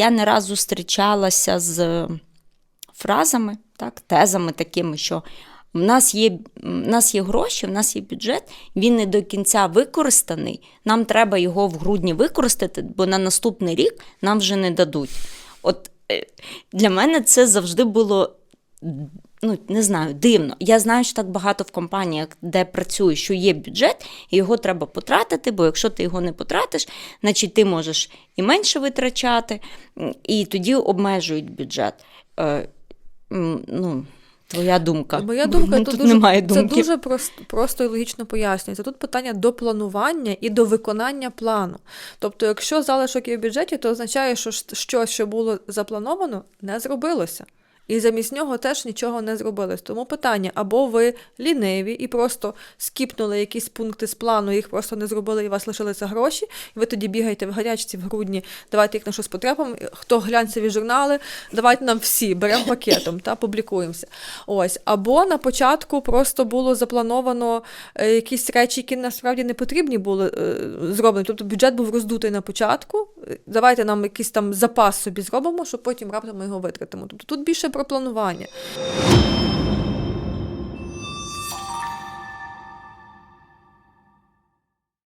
Я не раз зустрічалася з фразами, так, тезами такими, що в нас є, в нас є гроші, в нас є бюджет, він не до кінця використаний. Нам треба його в грудні використати, бо на наступний рік нам вже не дадуть. От е, для мене це завжди було. Ну, не знаю, дивно. Я знаю, що так багато в компаніях, де працюю, що є бюджет, і його треба потратити, бо якщо ти його не потратиш, значить ти можеш і менше витрачати, і тоді обмежують бюджет. Е, ну, твоя думка. Моя думка Ну, тут, тут дуже, немає це дуже просто, просто і логічно пояснюється. Тут питання до планування і до виконання плану. Тобто, якщо залишок є в бюджеті, то означає, що щось, що було заплановано, не зробилося. І замість нього теж нічого не зробилось. Тому питання: або ви ліниві і просто скіпнули якісь пункти з плану, їх просто не зробили, і у вас лишилися гроші, і ви тоді бігаєте в гарячці в грудні, давайте їх на щось потребуємо. Хто глянцеві журнали, давайте нам всі, беремо пакетом та публікуємося. Ось. Або на початку просто було заплановано е, якісь речі, які насправді не потрібні були е, зроблені. Тобто бюджет був роздутий на початку. Давайте нам якийсь там запас собі зробимо, щоб потім раптом ми його витратимо. Тобто тут більше про планування.